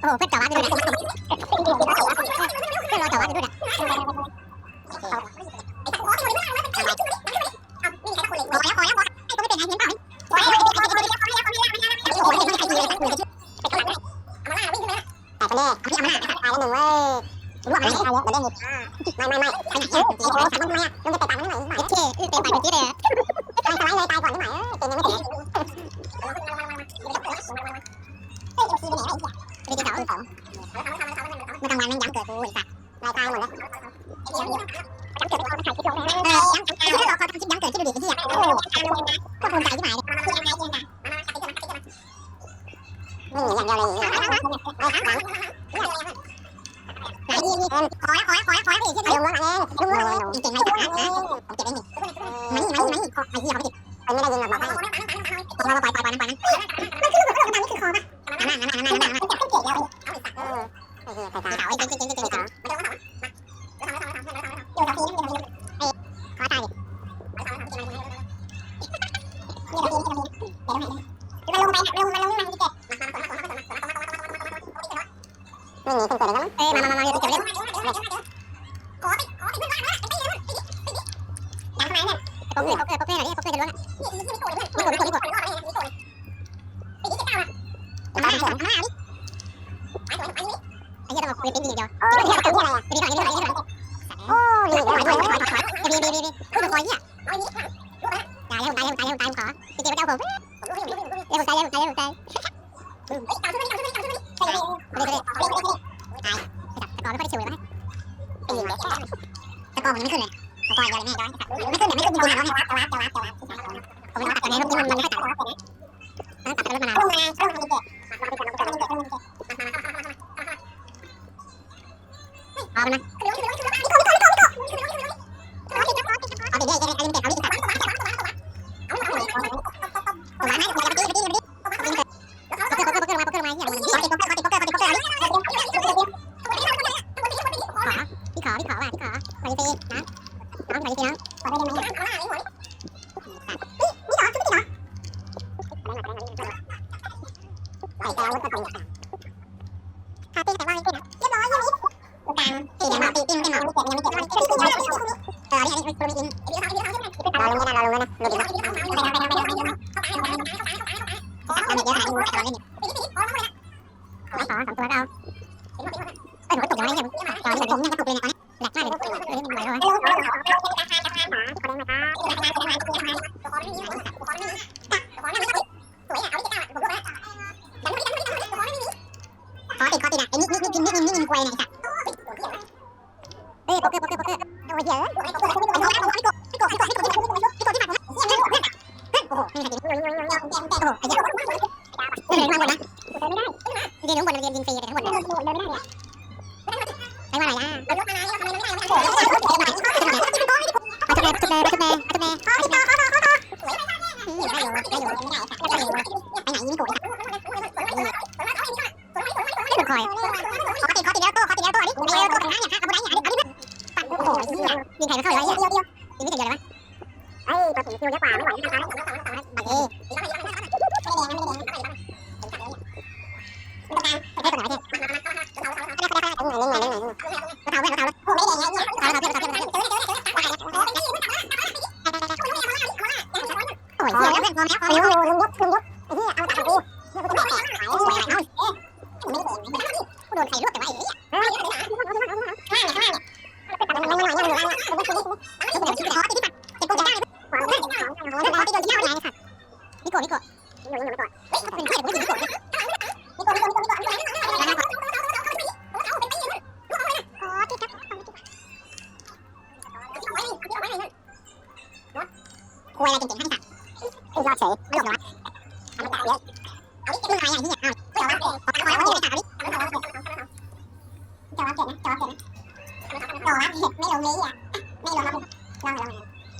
โอ้เพื่อนจอดวัดไปด้วยนะเพื่อนรอจอดวัดไปด้วยนะแต่ตอนแรกเขาที่เอามาหน้าตายแล้วหนึ่งเว้ยรู้ว่ามันไม่เอาเยอะเดี๋ยวเล่นอีกไม่ไม่ไม่ไม่ ลายตายหมดเลยไอ้เหี้ยจำเกิดไปเอามาถ่ายิปลงเลยออจำจำเกิด้อคยทำคลิปย้ำเกิดคิดดูดิไอ้เหี้ยโอ้โหตามลงเองนะก็ภูมิใจที่หมายเนี่ยไม่หนีอย่างเดียวเลยอย่างเงี้ยไอ้ขาหลังไหนยิงคอยคอยคอยคอยคอยไปอีกที่ลุงล้วงเองลุงล้วงเองเก่งไหมนะนะผมเก็บเองนี่มานี่มานี่มานี่ไอ้เหี้ยเขาไม่ติดไปไม่ได้ยิงหรอกบอกให้ปล่อยปล่อยปล่อ้ปล่อยมันมันคือลูอกระสุนตามนี่คือคอป่ะนั่นนั่นนั่นนั่นนั่นเจ็บเจ็บเดียวเออไอ้เห้ยใส่ตาเอาไอ้เจ๊เจ๊เจ๊เจ๊ พี่ขอพี่ขอว่ะพี่ขอขอดีๆนะน้องขอดีๆน้องขอได้ไหม นะ คอยขอติดขอติดแล้วตัวขอติดแล้วตัวอันนี้ไอเอลโต้ข้งหน้าเนี่ยข้าข้างบนไนนี้อันนี้ปัดโอ้ยเนี่ยยิงใครมาเข้าเลยเฮียเฮียยิงไม่ถึงเดียวเลยวะไอ้ตัวถึงคิวเยอะกว่าไม่ไหวไม่ทันแล้ว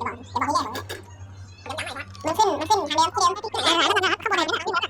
เดี๋ยวบอกให้แยกเหมือนมันขึ้นมันขึ้นทางเดินที่เดิมที่เดิมแล้อะไรนะครับข้างบนอะไรนี่นะพี่มด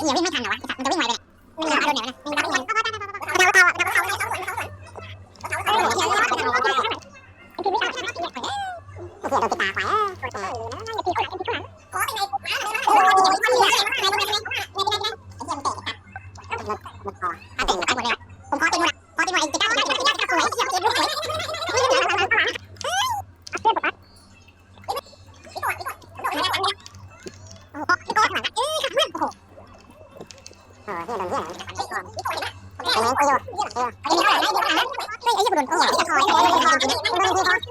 เอียวิ่งไม่ทันหรอวะ อะไรก็ยอดเออไอ้นี่เท่าไหร่นะเดี๋ยวอะเฮ้ยไอ้ญี่ปุ่นก็ใหญ่คอใช่ไหมมันก็ดีพอ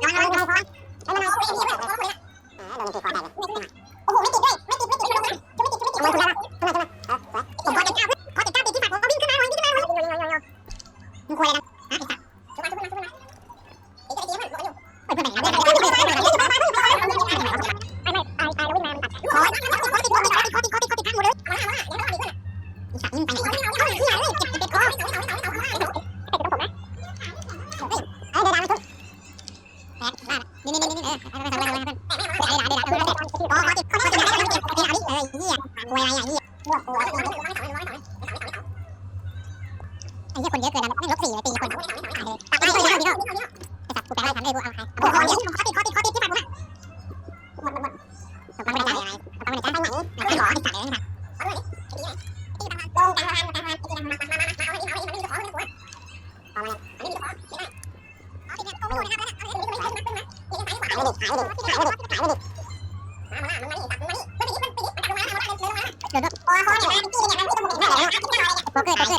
where I. 我和我女朋友你自己的两都不给你卖的然我还给你带来一不是不是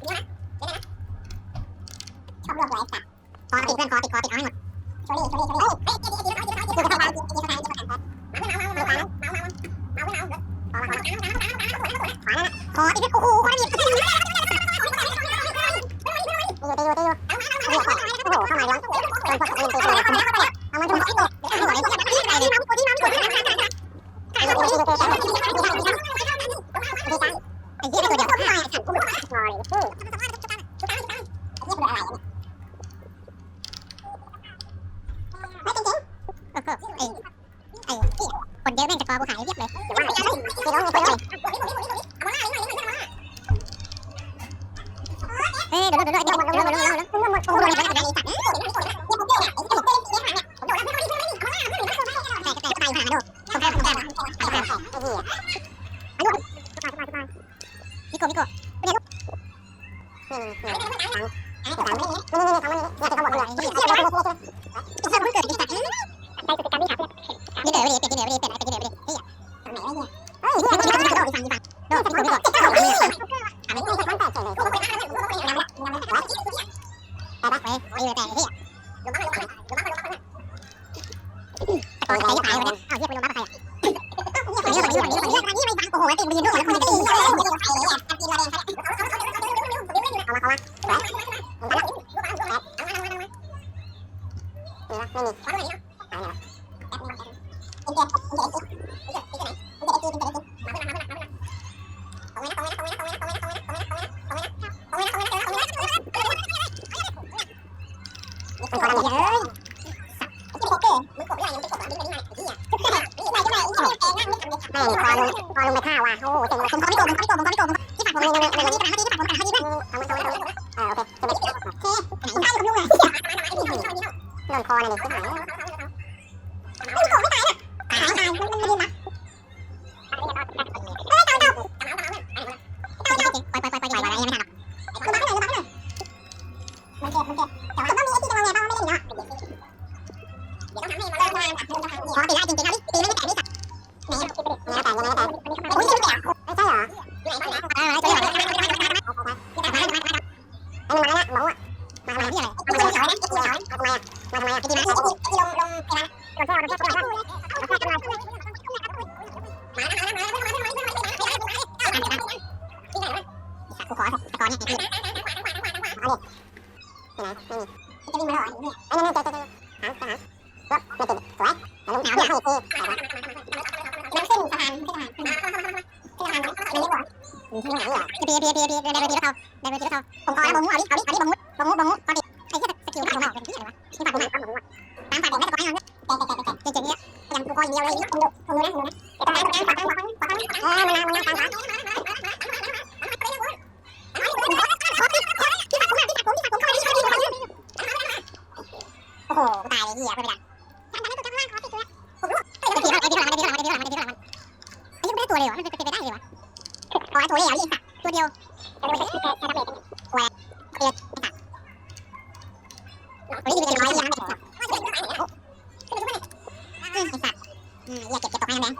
có bố khải viết về cái đó 我给他一点给他 น้ำขึ้นสะพานขึ้นสะพานขึ้นสะพานขึ้นสะพานมันเยอะกว่ามันเยอะกว่าพี่พี่พี่พี่ได้วปทีละเขาได้ไปทีละเขาผมก่อนนวบงมุ้งเอาดิเอาดิเอาดิบงมุ้งบงมุ้งบงมุ้งก่อนดิไอ้เหี้ยสกิลปัดผมออกเป็นที่อะไรวะปัดผมออกปัดผมออกตามปัดผมไม่ตะกอนให้มันเตะเตะเตะเตะเจ๋งเนี้ยยังกูก่อนเดียวเลยนี่คุณดู ตัวเดียวกลัวเครียดไม่ตัดหลอกไปดีเป็นร้อยยังไม่ตัดอืมไอ้สัตว์อืมอย่าเก็บเก็บตกไปนะแบงค์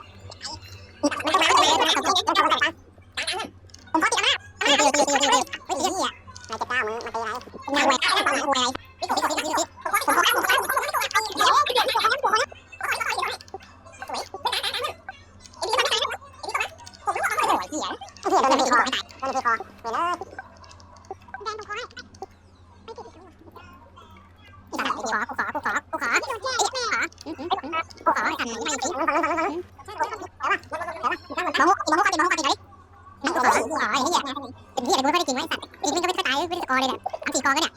ขวาขวาขวาขวาขวาขวาขวาขันไหนไม่ตีมะม่วงมะม่วงมะม่วงกันมะม่วงกันไปไหนนั่งขวาขวาไอ้เหี้ยเป็นเหี้ยเป็นคนไม่ได้จริงไว้สัตว์จริงไม่ก็ไม่ตายไม่ได้กอเลยเนี่ยอันสี่กอก็เนี่ย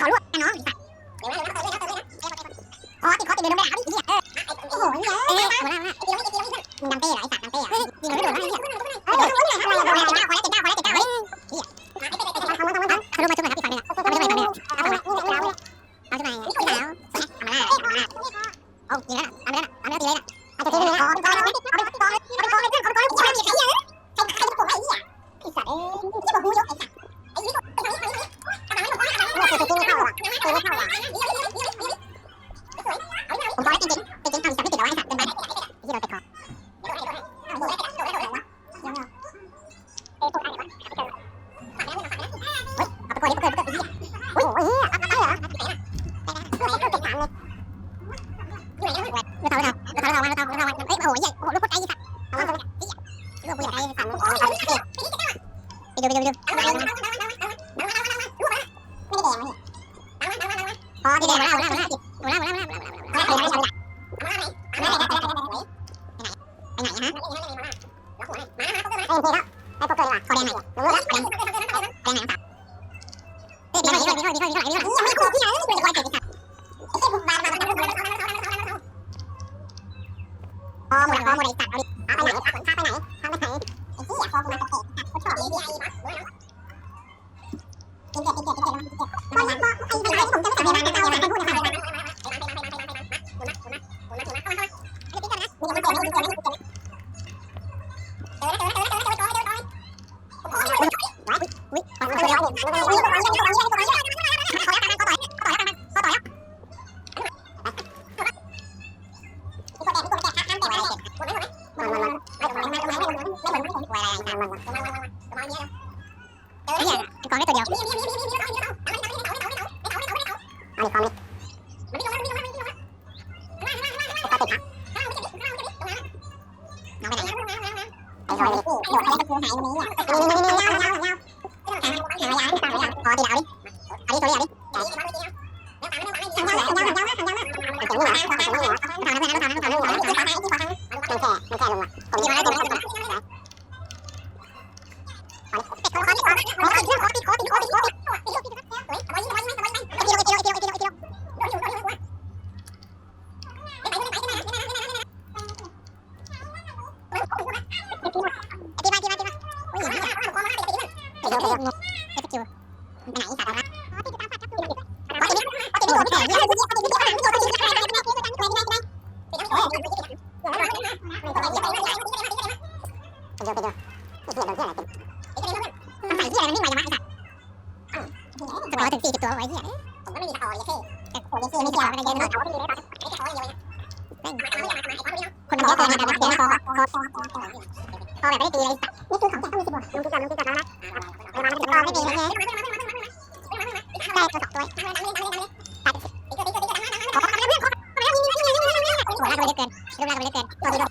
ขอลวกน้องเดี๋ยวนะเดี๋ยวนะเติมเลยนะเติมเลนะคอติดคอติดเดินไม่ได้ครับพี่เออโอ้โหเนี่ยเอ๊ะหัวหน้าหัวหน้ามึงดำเป้เหรอไอ้สัตว์ดำเป้อะยิงไอ้โดนแล้วไอ้เนี่ยเฮ้เฮ้ยอะไรอะไอ้ไรเจ็ดเก้าเจ้า 拾って。 ไอ้พวรเกอดีกว่าขอแดงหน่อยรู้แล้วแดงแดงไหนน้องสาวเฮ้ยมีหน่อยมีหน่อยมีหน่อยมีหน่อยมีหน่อยยังไม่กลัวพี่นะไม่กลัวจะกลัวเจ็บอีกค่ะไอ้เจ็บบุกบานมาแล้วพอหมดพอหมดไอ้สัตว์เอาดิเอาไปไหนเอาขนข้าไปไหนข้าไปไหนไอ้ที่อยากพอกูมาตะเกียบชอบเลยดีไอ้บ้ารู้แล้ว ไมันแก่มันแก่ลงอะผมที่มาแล้วเต็ ตว์สกอร์ถึงสี่สิบตัวไว้เหี้ยผมก็ไม่มีสกอร์เลยเท่แต่โอ้ยเท่ไม่เกี่ยวไม่ได้เยอะนะเขาไม่มีเลยตอนไอ้สกอร์เยอะเลยคนมันเยอะเกินนะเดี๋ยวคอคอคอคอแบบไม่ได้ตีเลยนี่คือของแจกต้องมีสิบวกลงทุกอย่างลงทุกอย่างแล้วนะเวลามันจะไม่ดีเลยได้ตัวสองตัวขอขอเรื่องขอโอ้โหลากไปเยอะเกินรูปลากไปเยอะเกินตัวดีด้วย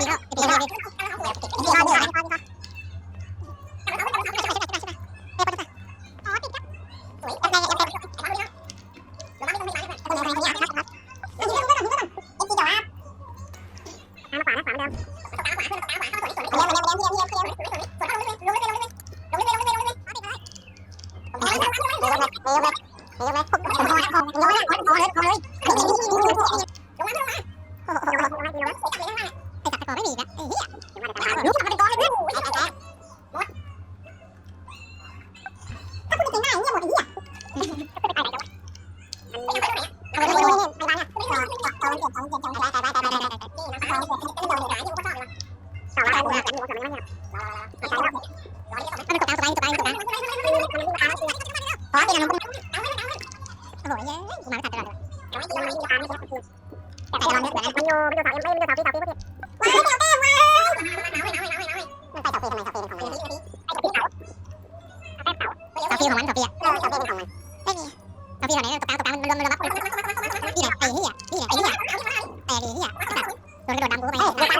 ดีแล้วดีแล้วดีแล้วดีแล้วดีแล้ว ปีไหนตกกลาตกกลางมันรวมรวมรับนี่แหละไอ้เหี้ยนี่แหละไอ้เหี้ยแตกไอ้เหี้ยโดนกระโดดดำกูไป